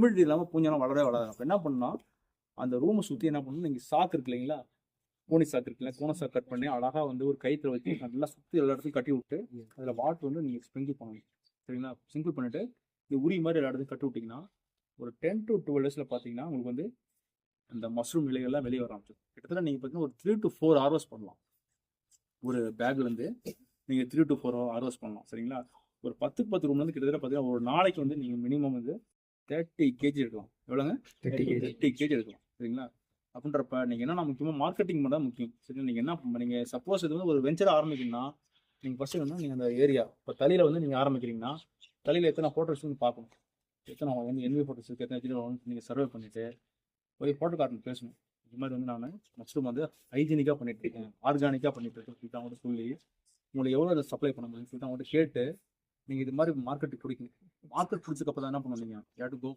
Humidity இல்லாமல் பூஞ்செல்லாம் வளரவே வளராது. அப்போ என்ன பண்ணால் அந்த ரூமை சுற்றி என்ன பண்ணணும் நீங்கள் சாக்கு இருக்கு இல்லைங்களா? கோணி சாக்கு இருக்குல்ல கோண சாக்கு கட் பண்ணி அழகாக வந்து ஒரு கயிற்றுல வச்சு நல்லா சுற்றி எல்லா இடத்துலையும் கட்டி விட்டு அதில் வாட்டர் வந்து நீங்கள் ஸ்ப்ரிங்கிள் பண்ணணும். சரிங்களா? ஸ்ப்ரிங்கிள் பண்ணிவிட்டு இந்த உரி மாதிரி எல்லா இடத்துலையும் கட்டி விட்டிங்கன்னா ஒரு டென் டு டுவெல் டேஸில் பார்த்தீங்கன்னா உங்களுக்கு வந்து அந்த மஷ்ரூம் இலைகள்லாம் வெளியே வர ஆரம்பிச்சிடும். கிட்டத்தட்ட நீங்கள் பார்த்தீங்கன்னா ஒரு த்ரீ டு ஃபோர் ஹவர்ஸ் பண்ணலாம். ஒரு பேக்லேருந்து நீங்கள் த்ரீ டு ஃபோர் ஹவர்ஸ் பண்ணலாம். சரிங்களா? ஒரு பத்துக்கு பத்து ரூம்லேருந்து கிட்டத்தட்ட பார்த்தீங்கன்னா ஒரு நாளைக்கு வந்து நீங்கள் மினிமம் வந்து தேர்ட்டி கேஜி எடுக்கலாம் எவ்வளோங்க தேர்ட்டி கேஜி தேர்ட்டி கேஜி எடுக்கலாம் சரிங்களா? அப்படின்றப்ப நீங்கள் என்ன முக்கியமாக மார்க்கெட்டிங் தான் முக்கியம். சரிங்களா? நீங்கள் என்ன நீங்கள் சப்போஸ் இது வந்து ஒரு வெஞ்சர் ஆரம்பிக்கணும்னா நீங்கள் ஃபஸ்ட்டு வந்து நீங்கள் அந்த ஏரியா இப்போ தலையில் வந்து நீங்கள் ஆரம்பிக்கிறீங்கன்னா தலையில் எத்தனை ஃபோட்டோஸ் பார்க்கணும். எத்தனை வந்து என்வி ஃபோட்டோஸ் இருக்குது எத்தனை ஹெச்டி நீங்கள் சர்வே பண்ணிவிட்டு போய் ஃபோட்டோ கார்டன் பேசணும். இது மாதிரி வந்து நான் மஷ்ரூம் வந்து ஹைஜீனிக்காக பண்ணிட்டு இருக்கேன். ஆர்கானிக்காக பண்ணிட்டு இருக்கேன். சொல்லிட்டு அவங்கள்ட்ட சொல்லி உங்களுக்கு எவ்வளோ அதை சப்ளை பண்ண முடியும்னு சொல்லிட்டு அவங்கள்ட்ட கேட்டு நீங்கள் இது மாதிரி மார்க்கெட்டுக்கு பிடிக்கணும். மார்க்கெட் பிடிச்சக்கப்போ அப்புறம் என்ன பண்ணுவீங்க? You have to go